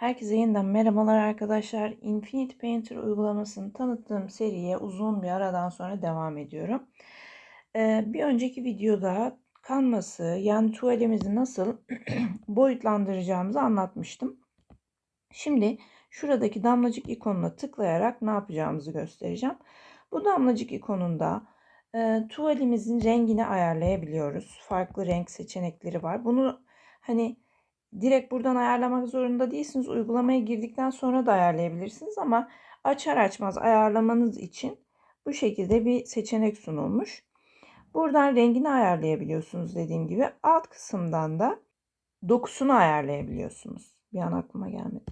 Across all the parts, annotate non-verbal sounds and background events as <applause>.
Herkese yeniden merhabalar arkadaşlar. Infinite Painter uygulamasını tanıttığım seriye uzun bir aradan sonra devam ediyorum. Ee, bir önceki videoda kanvası yani tuvalimizi nasıl <clears throat> boyutlandıracağımızı anlatmıştım. Şimdi şuradaki damlacık ikonuna tıklayarak ne yapacağımızı göstereceğim. Bu damlacık ikonunda e, tuvalimizin rengini ayarlayabiliyoruz. Farklı renk seçenekleri var. Bunu hani direkt buradan ayarlamak zorunda değilsiniz. Uygulamaya girdikten sonra da ayarlayabilirsiniz ama açar açmaz ayarlamanız için bu şekilde bir seçenek sunulmuş. Buradan rengini ayarlayabiliyorsunuz dediğim gibi. Alt kısımdan da dokusunu ayarlayabiliyorsunuz. Bir an aklıma gelmedi.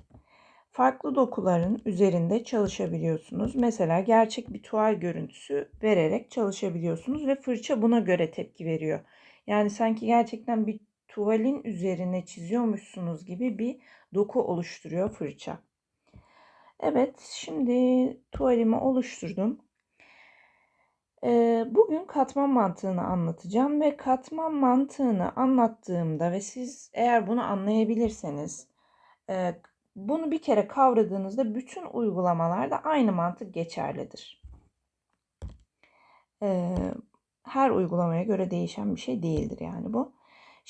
Farklı dokuların üzerinde çalışabiliyorsunuz. Mesela gerçek bir tuval görüntüsü vererek çalışabiliyorsunuz ve fırça buna göre tepki veriyor. Yani sanki gerçekten bir tuvalin üzerine çiziyormuşsunuz gibi bir doku oluşturuyor fırça. Evet şimdi tuvalimi oluşturdum. Bugün katman mantığını anlatacağım ve katman mantığını anlattığımda ve siz eğer bunu anlayabilirseniz bunu bir kere kavradığınızda bütün uygulamalarda aynı mantık geçerlidir. Her uygulamaya göre değişen bir şey değildir yani bu.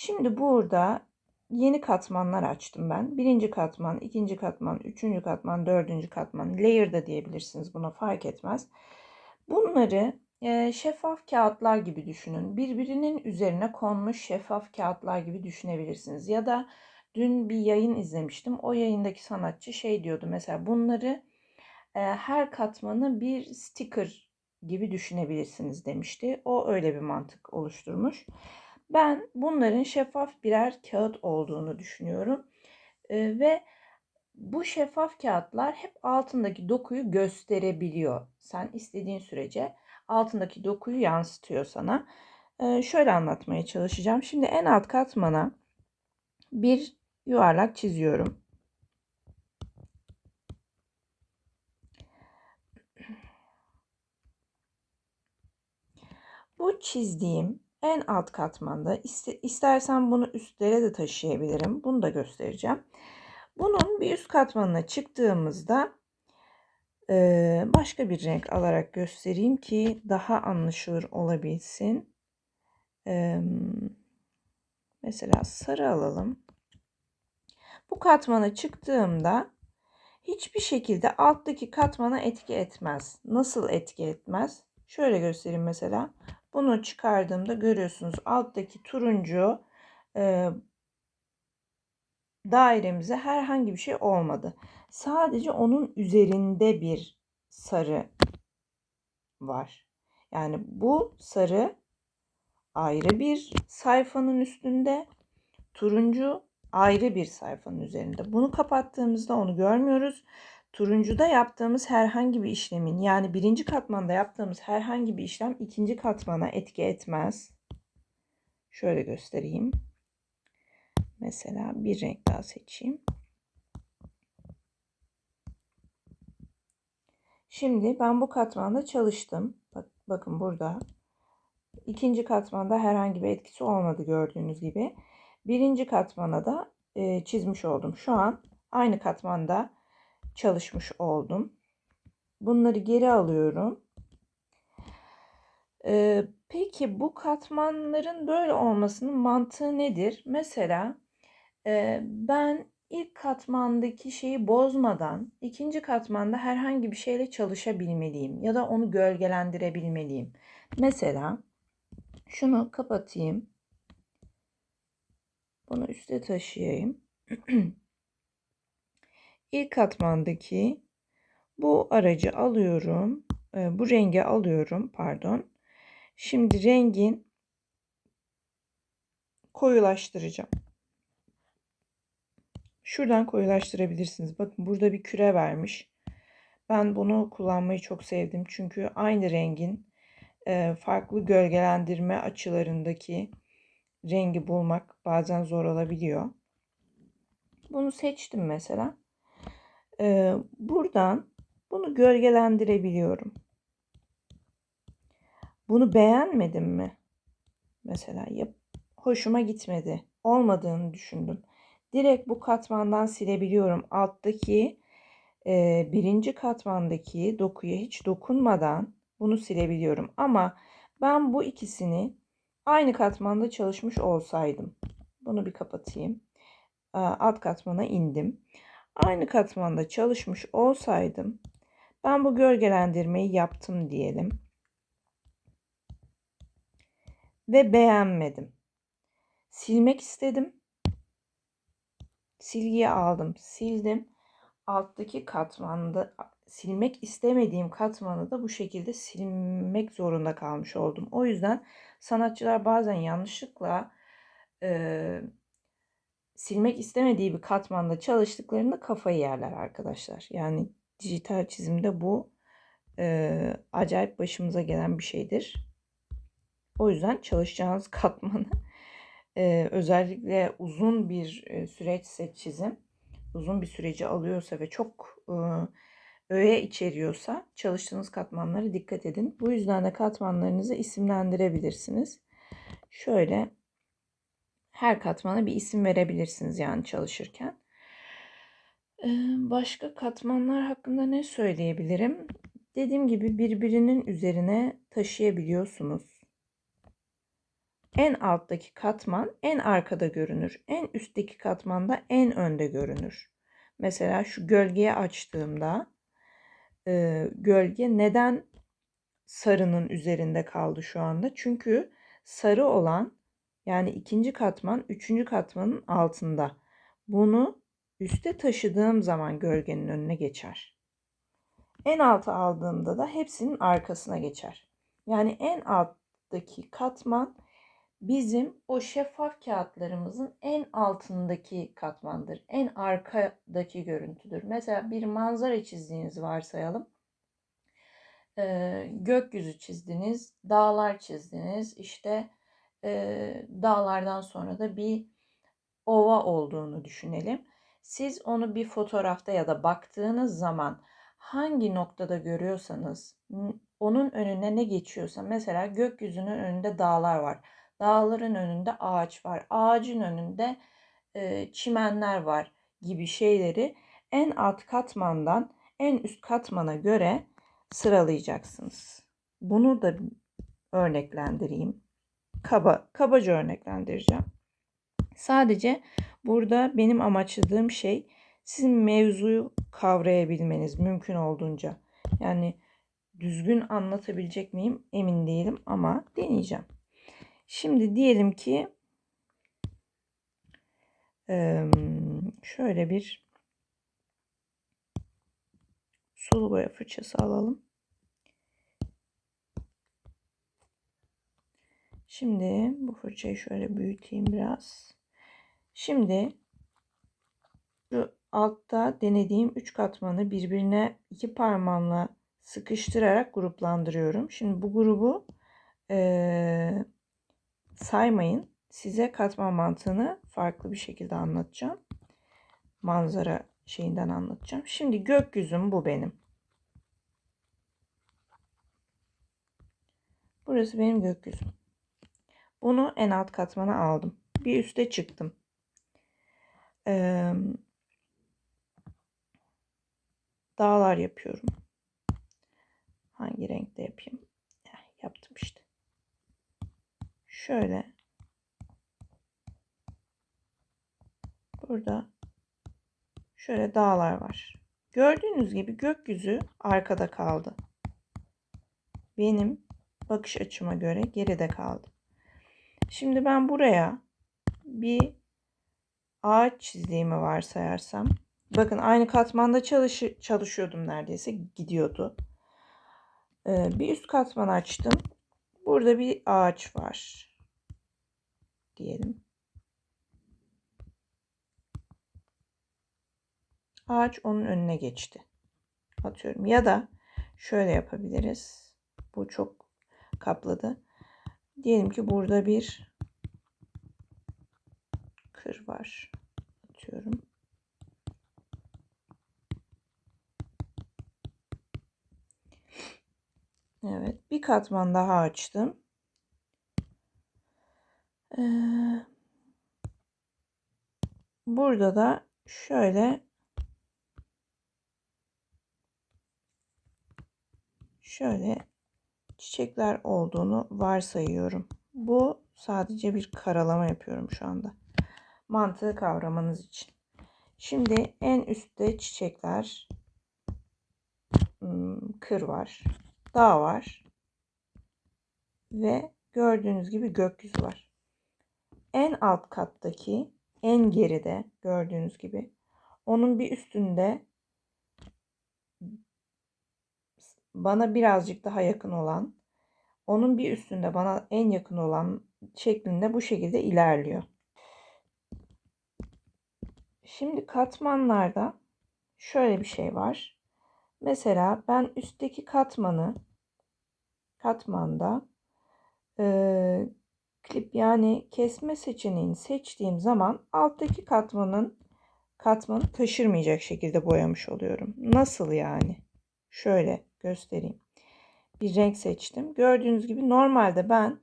Şimdi burada yeni katmanlar açtım ben. Birinci katman, ikinci katman, üçüncü katman, dördüncü katman, layer da diyebilirsiniz buna fark etmez. Bunları e, şeffaf kağıtlar gibi düşünün. Birbirinin üzerine konmuş şeffaf kağıtlar gibi düşünebilirsiniz. Ya da dün bir yayın izlemiştim. O yayındaki sanatçı şey diyordu mesela bunları e, her katmanı bir sticker gibi düşünebilirsiniz demişti. O öyle bir mantık oluşturmuş. Ben bunların şeffaf birer kağıt olduğunu düşünüyorum. Ee, ve bu şeffaf kağıtlar hep altındaki dokuyu gösterebiliyor. Sen istediğin sürece altındaki dokuyu yansıtıyor sana. Ee, şöyle anlatmaya çalışacağım. Şimdi en alt katmana bir yuvarlak çiziyorum. Bu çizdiğim en alt katmanda istersen bunu üstlere de taşıyabilirim. Bunu da göstereceğim. Bunun bir üst katmanına çıktığımızda başka bir renk alarak göstereyim ki daha anlaşılır olabilsin. Mesela sarı alalım. Bu katmana çıktığımda hiçbir şekilde alttaki katmana etki etmez. Nasıl etki etmez? Şöyle göstereyim mesela. Bunu çıkardığımda görüyorsunuz alttaki turuncu e, dairemize herhangi bir şey olmadı. Sadece onun üzerinde bir sarı var. Yani bu sarı ayrı bir sayfanın üstünde, turuncu ayrı bir sayfanın üzerinde. Bunu kapattığımızda onu görmüyoruz. Turuncuda yaptığımız herhangi bir işlemin yani birinci katmanda yaptığımız herhangi bir işlem ikinci katmana etki etmez. Şöyle göstereyim. Mesela bir renk daha seçeyim. Şimdi ben bu katmanda çalıştım. Bak, bakın burada. İkinci katmanda herhangi bir etkisi olmadı gördüğünüz gibi. Birinci katmana da e, çizmiş oldum. Şu an aynı katmanda çalışmış oldum. Bunları geri alıyorum. Ee, peki bu katmanların böyle olmasının mantığı nedir? Mesela e, ben ilk katmandaki şeyi bozmadan ikinci katmanda herhangi bir şeyle çalışabilmeliyim ya da onu gölgelendirebilmeliyim. Mesela şunu kapatayım. Bunu üste taşıyayım. <clears throat> İlk katmandaki bu aracı alıyorum. E, bu rengi alıyorum. Pardon. Şimdi rengin koyulaştıracağım. Şuradan koyulaştırabilirsiniz. Bakın burada bir küre vermiş. Ben bunu kullanmayı çok sevdim. Çünkü aynı rengin e, farklı gölgelendirme açılarındaki rengi bulmak bazen zor olabiliyor. Bunu seçtim mesela e, buradan bunu gölgelendirebiliyorum. Bunu beğenmedim mi? Mesela yap, hoşuma gitmedi. Olmadığını düşündüm. direkt bu katmandan silebiliyorum. Alttaki e, birinci katmandaki dokuya hiç dokunmadan bunu silebiliyorum. Ama ben bu ikisini aynı katmanda çalışmış olsaydım. Bunu bir kapatayım. Alt katmana indim. Aynı katmanda çalışmış olsaydım ben bu gölgelendirmeyi yaptım diyelim. Ve beğenmedim. Silmek istedim. Silgiyi aldım, sildim. Alttaki katmanda silmek istemediğim katmanı da bu şekilde silmek zorunda kalmış oldum. O yüzden sanatçılar bazen yanlışlıkla e, silmek istemediği bir katmanda çalıştıklarında kafayı yerler arkadaşlar. Yani dijital çizimde bu e, acayip başımıza gelen bir şeydir. O yüzden çalışacağınız <laughs> katmanı e, özellikle uzun bir e, süreçse çizim, uzun bir süreci alıyorsa ve çok e, öğe içeriyorsa çalıştığınız katmanlara dikkat edin. Bu yüzden de katmanlarınızı isimlendirebilirsiniz. Şöyle her katmana bir isim verebilirsiniz yani çalışırken. Başka katmanlar hakkında ne söyleyebilirim? Dediğim gibi birbirinin üzerine taşıyabiliyorsunuz. En alttaki katman en arkada görünür. En üstteki katman da en önde görünür. Mesela şu gölgeye açtığımda gölge neden sarının üzerinde kaldı şu anda? Çünkü sarı olan yani ikinci katman üçüncü katmanın altında. Bunu üste taşıdığım zaman gölgenin önüne geçer. En alta aldığımda da hepsinin arkasına geçer. Yani en alttaki katman bizim o şeffaf kağıtlarımızın en altındaki katmandır. En arkadaki görüntüdür. Mesela bir manzara çizdiğinizi varsayalım. Ee, gökyüzü çizdiniz, dağlar çizdiniz. İşte e, dağlardan sonra da bir ova olduğunu düşünelim. Siz onu bir fotoğrafta ya da baktığınız zaman hangi noktada görüyorsanız onun önüne ne geçiyorsa mesela gökyüzünün önünde dağlar var. Dağların önünde ağaç var. Ağacın önünde e, çimenler var gibi şeyleri en alt katmandan en üst katmana göre sıralayacaksınız. Bunu da örneklendireyim. Kaba, kabaca örneklendireceğim. Sadece burada benim amaçladığım şey sizin mevzuyu kavrayabilmeniz mümkün olduğunca. Yani düzgün anlatabilecek miyim emin değilim ama deneyeceğim. Şimdi diyelim ki şöyle bir sulu boya fırçası alalım. Şimdi bu fırçayı şöyle büyüteyim biraz. Şimdi şu altta denediğim üç katmanı birbirine iki parmağımla sıkıştırarak gruplandırıyorum. Şimdi bu grubu e, saymayın. Size katman mantığını farklı bir şekilde anlatacağım. Manzara şeyinden anlatacağım. Şimdi gökyüzüm bu benim. Burası benim gökyüzüm. Bunu en alt katmana aldım. Bir üste çıktım. Ee, dağlar yapıyorum. Hangi renkte yapayım? Heh, yaptım işte. Şöyle. Burada şöyle dağlar var. Gördüğünüz gibi gökyüzü arkada kaldı. Benim bakış açıma göre geride kaldı. Şimdi ben buraya bir ağaç çizdiğimi varsayarsam bakın aynı katmanda çalış çalışıyordum neredeyse gidiyordu. Ee, bir üst katman açtım. Burada bir ağaç var. Diyelim. Ağaç onun önüne geçti. Atıyorum. Ya da şöyle yapabiliriz. Bu çok kapladı. Diyelim ki burada bir kır var. Atıyorum. Evet. Bir katman daha açtım. Ee, burada da şöyle şöyle çiçekler olduğunu varsayıyorum. Bu sadece bir karalama yapıyorum şu anda. Mantığı kavramanız için. Şimdi en üstte çiçekler, hmm, kır var, dağ var ve gördüğünüz gibi gökyüzü var. En alt kattaki en geride gördüğünüz gibi onun bir üstünde bana birazcık daha yakın olan onun bir üstünde bana en yakın olan şeklinde bu şekilde ilerliyor. Şimdi katmanlarda şöyle bir şey var. Mesela ben üstteki katmanı katmanda e, klip yani kesme seçeneğini seçtiğim zaman alttaki katmanın katmanı taşırmayacak şekilde boyamış oluyorum. Nasıl yani? Şöyle göstereyim. Bir renk seçtim. Gördüğünüz gibi normalde ben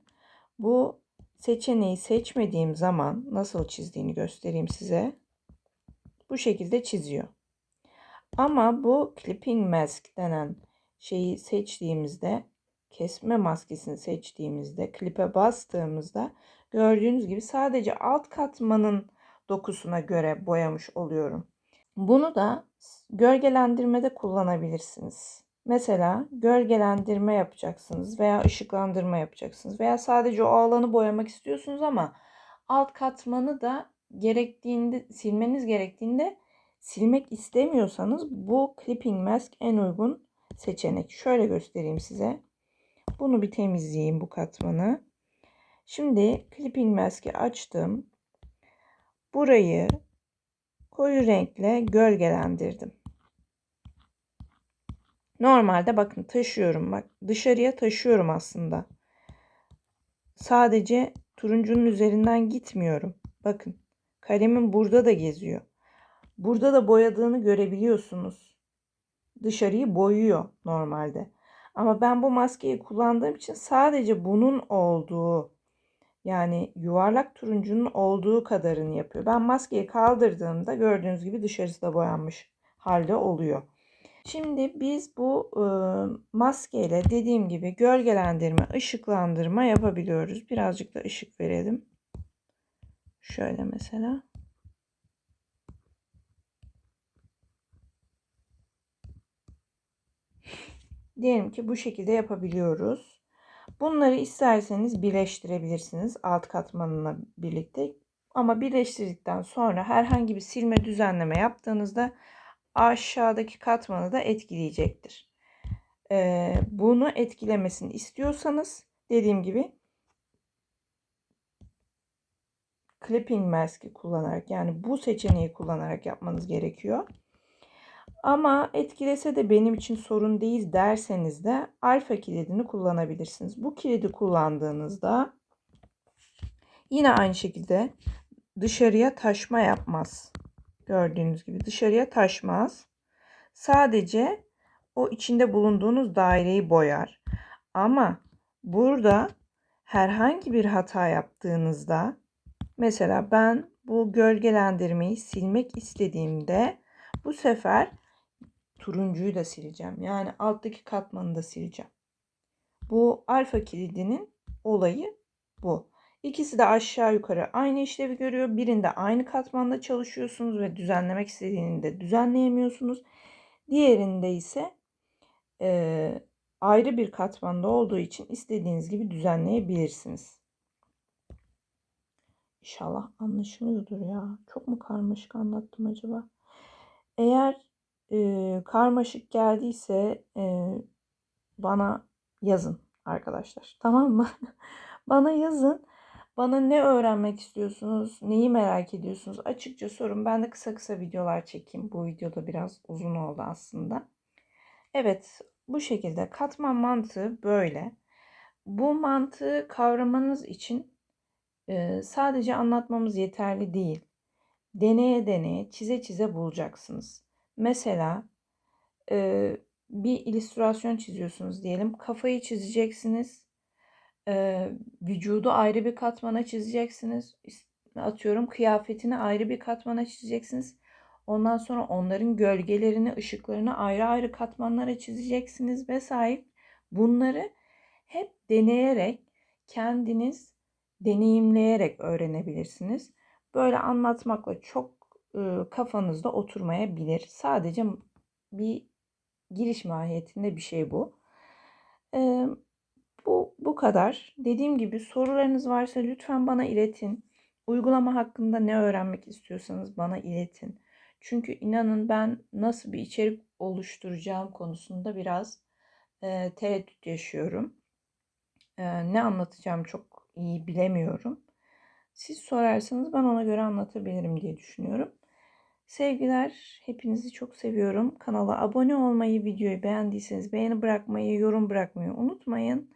bu seçeneği seçmediğim zaman nasıl çizdiğini göstereyim size. Bu şekilde çiziyor. Ama bu clipping mask denen şeyi seçtiğimizde kesme maskesini seçtiğimizde klipe bastığımızda gördüğünüz gibi sadece alt katmanın dokusuna göre boyamış oluyorum. Bunu da gölgelendirmede kullanabilirsiniz. Mesela gölgelendirme yapacaksınız veya ışıklandırma yapacaksınız veya sadece o alanı boyamak istiyorsunuz ama alt katmanı da gerektiğinde silmeniz gerektiğinde silmek istemiyorsanız bu clipping mask en uygun seçenek. Şöyle göstereyim size. Bunu bir temizleyeyim bu katmanı. Şimdi clipping mask'i açtım. Burayı koyu renkle gölgelendirdim. Normalde bakın taşıyorum bak dışarıya taşıyorum aslında. Sadece turuncunun üzerinden gitmiyorum. Bakın kalemin burada da geziyor. Burada da boyadığını görebiliyorsunuz. Dışarıyı boyuyor normalde. Ama ben bu maskeyi kullandığım için sadece bunun olduğu yani yuvarlak turuncunun olduğu kadarını yapıyor. Ben maskeyi kaldırdığımda gördüğünüz gibi dışarısı da boyanmış halde oluyor. Şimdi biz bu maskeyle dediğim gibi gölgelendirme, ışıklandırma yapabiliyoruz. Birazcık da ışık verelim. Şöyle mesela. Diyelim ki bu şekilde yapabiliyoruz. Bunları isterseniz birleştirebilirsiniz alt katmanına birlikte. Ama birleştirdikten sonra herhangi bir silme düzenleme yaptığınızda aşağıdaki katmanı da etkileyecektir. Bunu etkilemesini istiyorsanız dediğim gibi clipping mask'i kullanarak yani bu seçeneği kullanarak yapmanız gerekiyor. Ama etkilese de benim için sorun değil derseniz de alfa kilidini kullanabilirsiniz. Bu kilidi kullandığınızda yine aynı şekilde dışarıya taşma yapmaz. Gördüğünüz gibi dışarıya taşmaz. Sadece o içinde bulunduğunuz daireyi boyar. Ama burada herhangi bir hata yaptığınızda mesela ben bu gölgelendirmeyi silmek istediğimde bu sefer turuncuyu da sileceğim. Yani alttaki katmanı da sileceğim. Bu alfa kilidinin olayı bu. İkisi de aşağı yukarı aynı işlevi görüyor. Birinde aynı katmanda çalışıyorsunuz ve düzenlemek istediğinde düzenleyemiyorsunuz. Diğerinde ise e, ayrı bir katmanda olduğu için istediğiniz gibi düzenleyebilirsiniz. İnşallah anlaşılıyordur ya. Çok mu karmaşık anlattım acaba? Eğer e, karmaşık geldiyse e, bana yazın arkadaşlar. Tamam mı? <laughs> bana yazın. Bana ne öğrenmek istiyorsunuz? Neyi merak ediyorsunuz? Açıkça sorun. Ben de kısa kısa videolar çekeyim. Bu videoda biraz uzun oldu aslında. Evet, bu şekilde katman mantığı böyle. Bu mantığı kavramanız için e, sadece anlatmamız yeterli değil. Deneye deneye, çize çize bulacaksınız. Mesela e, bir illüstrasyon çiziyorsunuz diyelim. Kafayı çizeceksiniz e, vücudu ayrı bir katmana çizeceksiniz. atıyorum kıyafetini ayrı bir katmana çizeceksiniz. Ondan sonra onların gölgelerini, ışıklarını ayrı ayrı katmanlara çizeceksiniz vesaire. Bunları hep deneyerek, kendiniz deneyimleyerek öğrenebilirsiniz. Böyle anlatmakla çok e, kafanızda oturmayabilir. Sadece bir giriş mahiyetinde bir şey bu. E, bu bu kadar. Dediğim gibi sorularınız varsa lütfen bana iletin. Uygulama hakkında ne öğrenmek istiyorsanız bana iletin. Çünkü inanın ben nasıl bir içerik oluşturacağım konusunda biraz e, tereddüt yaşıyorum. E, ne anlatacağım çok iyi bilemiyorum. Siz sorarsanız ben ona göre anlatabilirim diye düşünüyorum. Sevgiler, hepinizi çok seviyorum. Kanala abone olmayı, videoyu beğendiyseniz beğeni bırakmayı, yorum bırakmayı unutmayın.